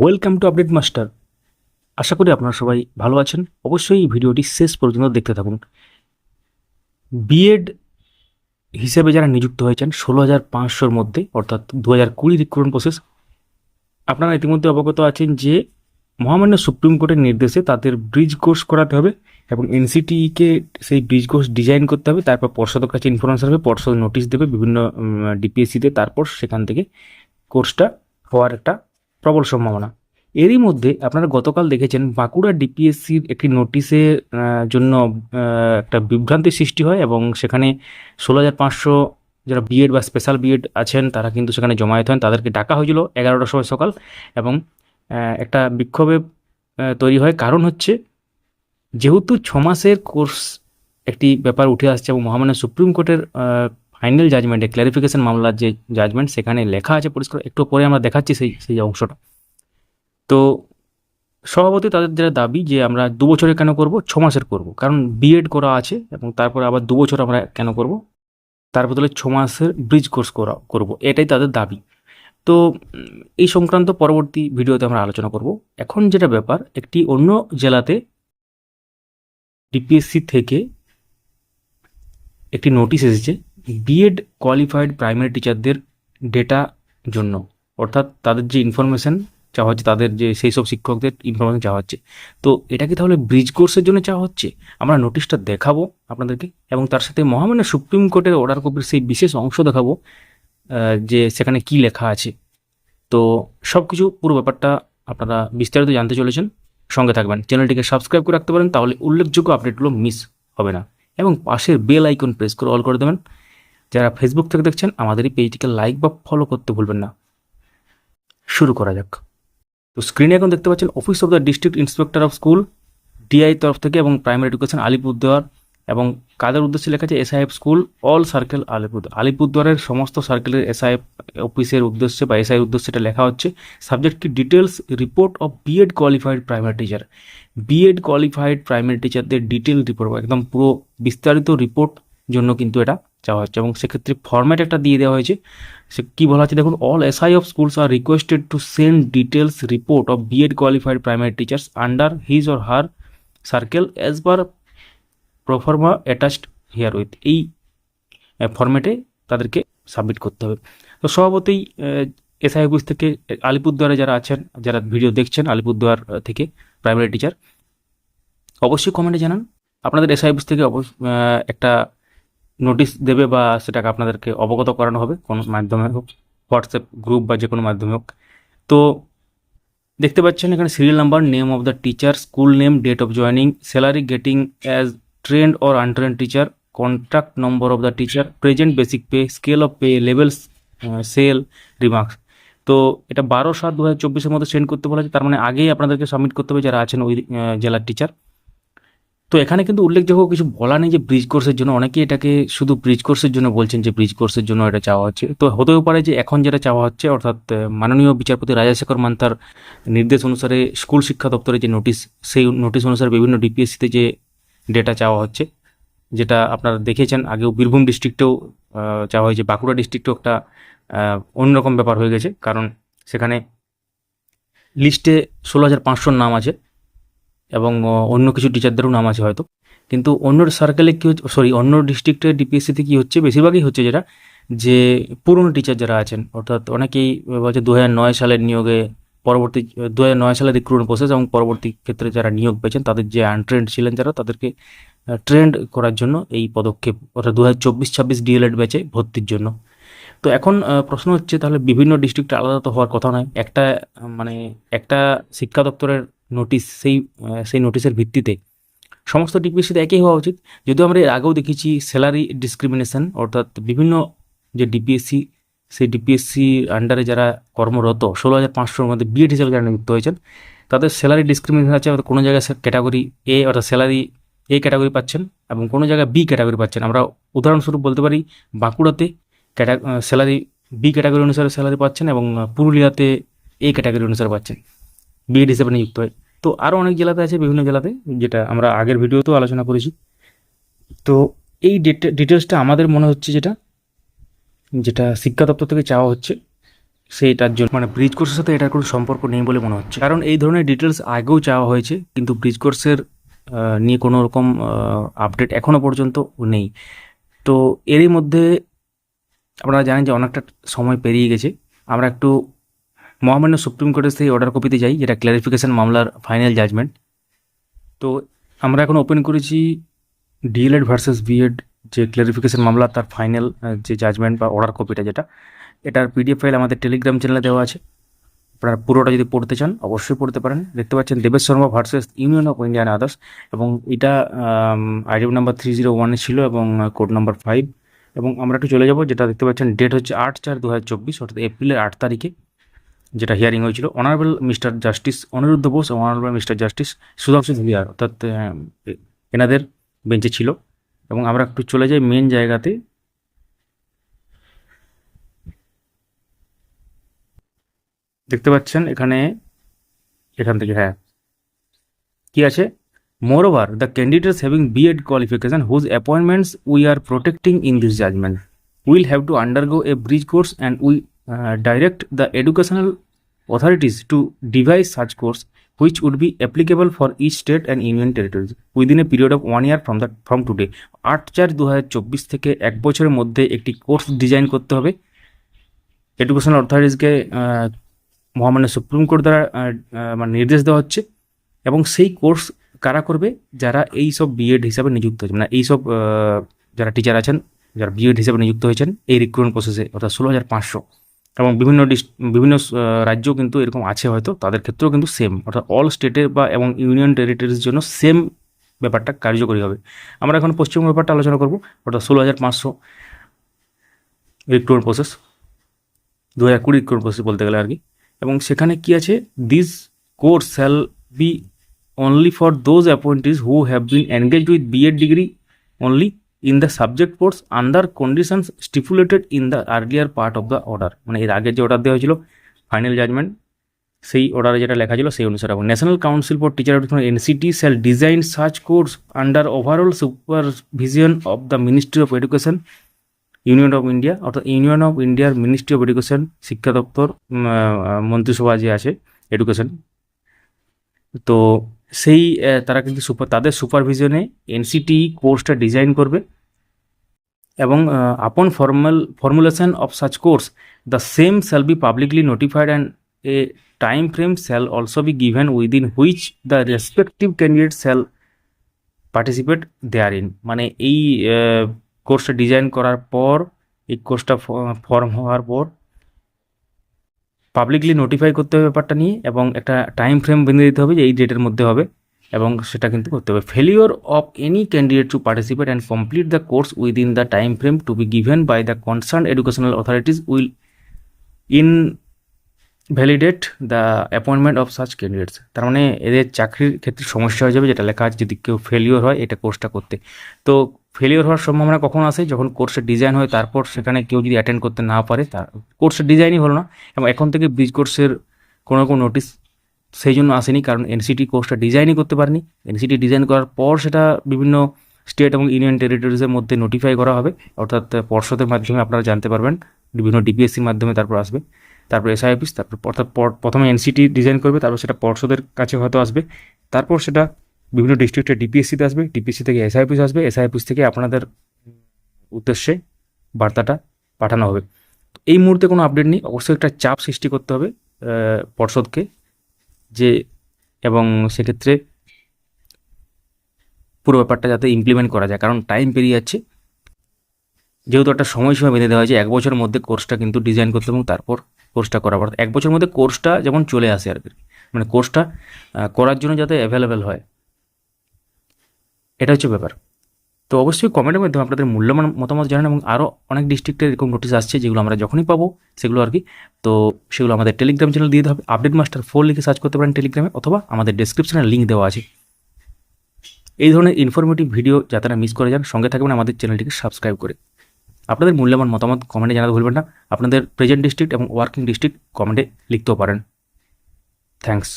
Welcome to update master আশা করি আপনারা সবাই ভালো আছেন। অবশ্যই এই ভিডিওটি শেষ পর্যন্ত দেখতে থাকুন। বিএড হিসেবে যারা নিযুক্ত হয়েছেন, ষোলো হাজার পাঁচশোর মধ্যে, অর্থাৎ দু হাজার কুড়ি রিক্রুটমেন্ট প্রসেস আপনারা ইতিমধ্যে অবগত আছেন যে মহামান্য সুপ্রিম কোর্টের নির্দেশে তাদের ব্রিজ কোর্স করাতে হবে এবং এনসিটিকে সেই ব্রিজ কোর্স ডিজাইন করতে হবে। তারপর পর্ষদের কাছে ইনফরমেশন হবে পর্ষদ নোটিশ দেবে বিভিন্ন ডিপিএসসিতে তারপর সেখান থেকে কোর্সটা হওয়ার একটা প্রবল সম্ভাবনা। এরই মধ্যে আপনারা গতকাল দেখেছেন বাঁকুড়া ডিপিএসসির একটি নোটিশের জন্য একটা বিভ্রান্তির সৃষ্টি হয় এবং সেখানে ষোলো হাজার পাঁচশো যারা বিএড বা স্পেশাল বিএড আছেন, তারা কিন্তু সেখানে জমায়েত হন। তাদেরকে ডাকা হয়েছিল এগারোটার সময় সকাল এবং একটা বিক্ষোভে তৈরি হয়। কারণ হচ্ছে যেহেতু ছ মাসের কোর্স একটি ব্যাপার উঠে আসছে এবং মহামান্য সুপ্রিম কোর্টের ফাইনাল জাজমেন্টে ক্ল্যারিফিকেশন মামলার যে জাজমেন্ট সেখানে লেখা আছে পরিষ্কার। একটু পরে আমরা দেখাচ্ছি সেই সেই অংশটা। তো সভাপতি তাদের যেটা দাবি যে আমরা দু বছরে কেন করব? ছ মাসের করব। কারণ বিএড করা আছে এবং তারপরে আবার দু বছর আমরা কেন করব? তার বদলে ছ মাসের ব্রিজ কোর্স করা, করব। এটাই তাদের দাবি। তো এই সংক্রান্ত পরবর্তী ভিডিওতে আমরা আলোচনা করব। এখন যেটা ব্যাপার, একটি অন্য জেলাতে ডিপিএসসি থেকে একটি নোটিশ এসেছে। বিএড কোয়ালিফাইড প্রাইমারি টিচারদের ডেটা জন্য, অর্থাৎ তাদের যে ইনফরমেশন চাওয়া হচ্ছে, তাদের যে সেই সব শিক্ষকদের ইনফরমেশন চাওয়া হচ্ছে। তো এটা কি তাহলে ব্রিজ কোর্সের জন্য চাওয়া হচ্ছে? আমরা নোটিশটা দেখাবো আপনাদেরকে, এবং তার সাথে মহামান্য সুপ্রিম কোর্টের অর্ডার কপির সেই বিশেষ অংশ দেখাবো যে সেখানে কি লেখা আছে। তো সব কিছু পুরো ব্যাপারটা আপনারা বিস্তারিত জানতে চলেছেন। সঙ্গে থাকবেন। চ্যানেলটিকে সাবস্ক্রাইব করে রাখতে পারেন, তাহলে উল্লেখযোগ্য আপডেটগুলো মিস হবে না। এবং পাশের বেল আইকন প্রেস করে অল করে দেবেন। যারা ফেসবুক থেকে দেখছেন আমাদের এই পেজটিকে লাইক বা ফলো করতে ভুলবেন না। শুরু করা যাক। তো স্ক্রিনে এখন দেখতে পাচ্ছেন office of the district inspector of school DI তরফ থেকে এবং প্রাইমারি এডুকেশন আলিপুরদুয়ার এবং কাদের উদ্দেশ্যে লেখা আছে SI of school all circle Alipurduar. আলিপুরদুয়ারের সমস্ত সার্কেলের এসআইএফ অফিসের উদ্দেশ্যে বা এসআই উদ্দেশ্যে এটা লেখা হচ্ছে সাবজেক্ট কি? Details report of B Ed qualified primary teacher B Ed qualified primary টিচারদের ডিটেল রিপোর্ট একদম পুরো বিস্তারিত রিপোর্ট জন্য কিন্তু এটা চাওয়া হচ্ছে এবং সেক্ষেত্রে ফর্ম্যাট একটা দিয়ে দেওয়া হয়েছে। সে কী বলা হচ্ছে দেখুন all SI of schools are requested to send details report of B Ed qualified primary teachers under his or her circle as per proforma attached herewith এই ফর্ম্যাটে তাদেরকে সাবমিট করতে হবে। তো স্বভাবতই এসআই অফিস থেকে আলিপুরদুয়ারে যারা আছেন, যারা ভিডিও দেখছেন আলিপুরদুয়ার থেকে প্রাইমারি টিচার অবশ্যই কমেন্টে জানান। আপনাদের এসআই অফিস থেকে অবশ্য একটা নোটিশ দেবে বা সেটাকে আপনাদেরকে অবগত করানো হবে, কোনো মাধ্যমে হোক হোয়াটসঅ্যাপ গ্রুপ বা যে কোনো মাধ্যমে হোক। তো দেখতে পাচ্ছেন এখানে serial number name of the teacher school name date of joining salary getting as trained or untrained teacher contract number of the teacher present basic pay scale of pay levels cell remarks তো এটা বারো সাত দু হাজার চব্বিশের মধ্যে send করতে বলা হয়েছে, তার মানে আগেই আপনাদেরকে সাবমিট করতে হবে যারা আছেন ওই জেলার টিচার তো এখানে কিন্তু উল্লেখযোগ্য কিছু বলা নেই যে ব্রিজ কোর্সের জন্য। অনেকেই এটাকে শুধু ব্রিজ কোর্সের জন্য বলছেন যে ব্রিজ কোর্সের জন্য এটা চাওয়া হচ্ছে। তো হতেও পারে যে এখন যেটা চাওয়া হচ্ছে, অর্থাৎ মাননীয় বিচারপতি রাজাশেখর মান্তার নির্দেশ অনুসারে স্কুল শিক্ষা দপ্তরের যে নোটিশ সেই নোটিশ অনুসারে বিভিন্ন ডিপিএসসিতে যে ডেটা চাওয়া হচ্ছে, যেটা আপনারা দেখেছেন, আগেও বীরভূম ডিস্ট্রিক্টেও চাওয়া হয়েছে। বাঁকুড়া ডিস্ট্রিক্টেও একটা অন্যরকম ব্যাপার হয়ে গেছে। কারণ সেখানে লিস্টে ষোলো হাজার পাঁচশোর নাম আছে। এবং অন্য কিছু টিচারদেরও নাম আছে হয়তো। কিন্তু অন্য সার্কেলে কী হচ্ছে সরি অন্য ডিস্ট্রিক্টের ডিপিএসসিতে কী হচ্ছে? বেশিরভাগই হচ্ছে যেটা, যে পুরনো টিচার যারা আছেন, অর্থাৎ অনেকেই বলছে দু নয় সালের নিয়োগে পরবর্তী দু হাজার নয় সালের রিক্রুটমেন্ট প্রসেস এবং পরবর্তী ক্ষেত্রে যারা নিয়োগ পেয়েছেন, তাদের যে আনট্রেন্ড ছিলেন যারা, তাদেরকে ট্রেন্ড করার জন্য এই পদক্ষেপ, অর্থাৎ দু হাজার চব্বিশ ছাব্বিশ ডিএলএড ব্যাচে ভর্তির জন্য। তো এখন প্রশ্ন হচ্ছে তাহলে বিভিন্ন ডিস্ট্রিক্টে আলাদা তো হওয়ার কথা নয়। একটা মানে একটা শিক্ষা দপ্তরের নোটিশ সেই সেই নোটিশের ভিত্তিতে। সমস্ত ডিপিএসসিতে একই হওয়া উচিত। যদিও আমরা এর আগেও দেখেছি স্যালারি ডিসক্রিমিনেশন অর্থাৎ বিভিন্ন যে ডিপিএসসি সেই ডিপিএসসি আন্ডারে যারা কর্মরত, ষোলো হাজার পাঁচশোর মধ্যে বিএড হিসেবে যারা নিযুক্ত হয়েছেন, তাদের স্যালারি ডিসক্রিমিনেশন আছে কোনো জায়গায় ক্যাটাগরি এ অর্থাৎ স্যালারি এ ক্যাটাগরি পাচ্ছেন এবং কোনো জায়গায় বি ক্যাটাগরি পাচ্ছেন। আমরা উদাহরণস্বরূপ বলতে পারি, বাঁকুড়াতে ক্যাটা স্যালারি বি ক্যাটাগরি অনুসারে স্যালারি পাচ্ছেন এবং পুরুলিয়াতে এ ক্যাটাগরি অনুসারে পাচ্ছেন। বিএড হিসেবে নিযুক্ত হয়। তো আরও অনেক জেলাতে আছে, বিভিন্ন জেলাতে, যেটা আমরা আগের ভিডিওতেও আলোচনা করেছি। তো এই ডিটেলসটা আমাদের মনে হচ্ছে যেটা যেটা শিক্ষা দপ্তর থেকে চাওয়া হচ্ছে, সেইটার জন্য। মানে ব্রিজ কোর্সের সাথে এটার কোনো সম্পর্ক নেই বলে মনে হচ্ছে। কারণ এই ধরনের ডিটেলস আগেও চাওয়া হয়েছে, কিন্তু ব্রিজ কোর্সের নিয়ে কোনো রকম আপডেট এখনও পর্যন্ত নেই। তো এরই মধ্যে আপনারা জানেন যে অনেকটা সময় পেরিয়ে গেছে। আমরা একটু মহামান্য সুপ্রিম কোর্টের সেই অর্ডার কপিতে যাই, যেটা ক্ল্যারিফিকেশন মামলার ফাইনাল জাজমেন্ট তো আমরা এখন ওপেন করেছি ডিএলএড ভার্সেস বিএড যে ক্ল্যারিফিকেশান মামলা, তার ফাইনাল যে জাজমেন্ট বা অর্ডার কপিটা যেটা, এটার পিডিএফ ফাইল আমাদের টেলিগ্রাম চ্যানেলে দেওয়া আছে। আপনারা পুরোটা যদি পড়তে চান, অবশ্যই পড়তে পারেন। দেখতে পাচ্ছেন Debesh Sharma versus union of Indian others এবং এটা আইডিএম নাম্বার থ্রি জিরো ওয়ানে ছিল এবং কোড নাম্বার ফাইভ এবং আমরা একটু চলে যাব, যেটা দেখতে পাচ্ছেন ডেট হচ্ছে আট চার দু হাজার চব্বিশ, অর্থাৎ এপ্রিলের আট তারিখে। যেটা হিয়ারিং হয়েছিল honourable mister justice Aniruddha Bose এবং অনারেবল মিস্টার জাস্টিস সুধাংশু ধুলিয়ার অর্থাৎ এনাদের বেঞ্চে ছিল। এবং আমরা একটু চলে যাই মেন জায়গাতে। দেখতে পাচ্ছেন এখানে, এখান থেকে হ্যাঁ। কি আছে? Moreover the candidates having B Ed qualification whose appointments we are protecting in this judgment will have to undergo a bridge course and we direct the educational authorities to devise such course which would be applicable for each state and union territories within a period of one year from the, from today. আট চার দু থেকে এক বছরের মধ্যে একটি course design করতে হবে। এডুকেশনাল অথরিটিসকে মহামান্য সুপ্রিম কোর্ট দ্বারা মানে নির্দেশ দেওয়া হচ্ছে এবং সেই কোর্স কারা করবে? যারা এই সব বিএড হিসাবে নিযুক্ত হয়েছে। মানে এইসব যারা টিচার আছেন, যারা বিএড হিসাবে নিযুক্ত হয়েছেন, এই রিক্রুটমেন্ট প্রসেসে অর্থাৎ ষোলো হাজার পাঁচশো। এবং বিভিন্ন বিভিন্ন আহ, রাজ্য কিন্তু এরকম আছে হয়তো তাদের ক্ষেত্রেও কিন্তু সেম অর্থাৎ অল স্টেটের বা এবং ইউনিয়ন টেরিটরির জন্য সেম ব্যাপারটা কার্যকরী হবে। আমরা এখন পশ্চিমবঙ্গ ব্যাপারটা আলোচনা করব অর্থাৎ ষোলো হাজার পাঁচশো রিক্রুটমেন্ট প্রসেস দু হাজার কুড়ি রিক্রুটমেন্ট প্রসেস বলতে গেলে আর কি। এবং সেখানে কি আছে? This course shall be only for those appointees who have been engaged with B Ed degree only in the subject course under conditions stipulated in the earlier part of the order মানে এর আগে যে order দেওয়া হয়েছিল final judgement সেই অর্ডারে যেটা লেখা ছিল, সেই অনুসারে national council for teacher education NCT shall design search course under overall supervision of the ministry of education union of India অর্থাৎ ইউনিয়ন অফ ইন্ডিয়ার মিনিস্ট্রি অফ এডুকেশন শিক্ষা দপ্তর মন্ত্রিসভা যে আছে এডুকেশন তো সেই তারা কিন্তু সুপার, তাদের সুপারভিশনে এনসিটি কোর্সটা ডিজাইন করবে। এবং upon formal formulation of such course the same shall be publicly notified and a time frame shall also be given within which the respective candidate shall participate therein মানে এই কোর্সটা design করার পর, এই কোর্সটা ফর্ম হওয়ার পর পাবলিকলি নোটিফাই করতে হবে ব্যাপারটা নিয়ে এবং একটা টাইম ফ্রেম বেঁধে দিতে হবে যে এই ডেটের মধ্যে হবে। এবং সেটা কিন্তু করতে হবে। Failure of any candidate to participate and complete the course within the time frame to be given by the concern educational authorities will invalidate the appointment of such candidates তার মানে এদের চাকরির ক্ষেত্রে সমস্যা হয়ে যাবে, যেটা লেখা আছে, যদি কেউ ফেলিওর হয়, এটা কোর্সটা করতে। তো ফেলিওর হওয়ার সম্ভাবনা কখন আসে? যখন কোর্সের ডিজাইন হয়, তারপর সেখানে কেউ যদি অ্যাটেন্ড করতে না পারে, তার কোর্সের ডিজাইনই হলো না। এবং এখন থেকে ব্রিজ কোর্সের কোনো রকম নোটিশ সেই জন্য আসেনি, কারণ এনসিটি কোর্সটা ডিজাইনই করতে পারেনি। এনসিটি ডিজাইন করার পর সেটা বিভিন্ন স্টেট এবং ইউনিয়ন টেরিটরিজের মধ্যে নোটিফাই করা হবে। অর্থাৎ পর্ষদের মাধ্যমে আপনারা জানতে পারবেন, বিভিন্ন ডিপিএসসির মাধ্যমে তারপর আসবে। তারপর এসআই অফিস তারপর অর্থাৎ পর- প্রথমে এনসিটি ডিজাইন করবে, তারপর সেটা পর্ষদের কাছে হয়তো আসবে। তারপর সেটা বিভিন্ন ডিস্ট্রিক্টের ডিপিএসসিতে আসবে ডিপিএসসি থেকে এসআই অফিস আসবে। এসআই অফিস থেকে আপনাদের উদ্দেশ্যে বার্তাটা পাঠানো হবে। এই মুহূর্তে কোনো আপডেট নেই। অবশ্যই একটা চাপ সৃষ্টি করতে হবে পর্ষদকে। যে, এবং সেক্ষেত্রে পুরো ব্যাপারটা যাতে ইমপ্লিমেন্ট করা যায়। কারণ টাইম পেরিয়ে যাচ্ছে। যেহেতু একটা সময়সীমা বেঁধে দেওয়া হয়েছে, এক বছরের মধ্যে কোর্সটা কিন্তু ডিজাইন করতে এবং তারপর কোর্সটা করা অর্থাৎ এক বছরের মধ্যে কোর্সটা যেমন চলে আসে আর কি। মানে কোর্সটা করার জন্য যাতে অ্যাভেলেবেল হয়। এটা হচ্ছে ব্যাপার। তো অবশ্যই কমেন্টের মাধ্যমে আপনাদের মূল্যবান মতামত জানান এবং আরও অনেক ডিস্ট্রিক্টের এরকম নোটিশ আসছে যেগুলো আমরা যখনই পাবো, সেগুলো আর কি তো সেগুলো আমাদের টেলিগ্রাম চ্যানেল দিয়ে হবে। আপডেট মাস্টার ফোর লিখে সার্চ করতে পারেন টেলিগ্রামে অথবা আমাদের ডেসক্রিপশনে লিঙ্ক দেওয়া আছে। এই ধরনের ইনফরমেটিভ ভিডিও যাতে না মিস করে যান, সঙ্গে থাকবেন আমাদের চ্যানেলটিকে সাবস্ক্রাইব করে। আপনাদের মূল্যবান মতামত কমেন্টে জানাতে ভুলবেন না। আপনাদের প্রেজেন্ট ডিস্ট্রিক্ট এবং ওয়ার্কিং ডিস্ট্রিক্ট কমেন্টে লিখতেও পারেন। থ্যাঙ্কস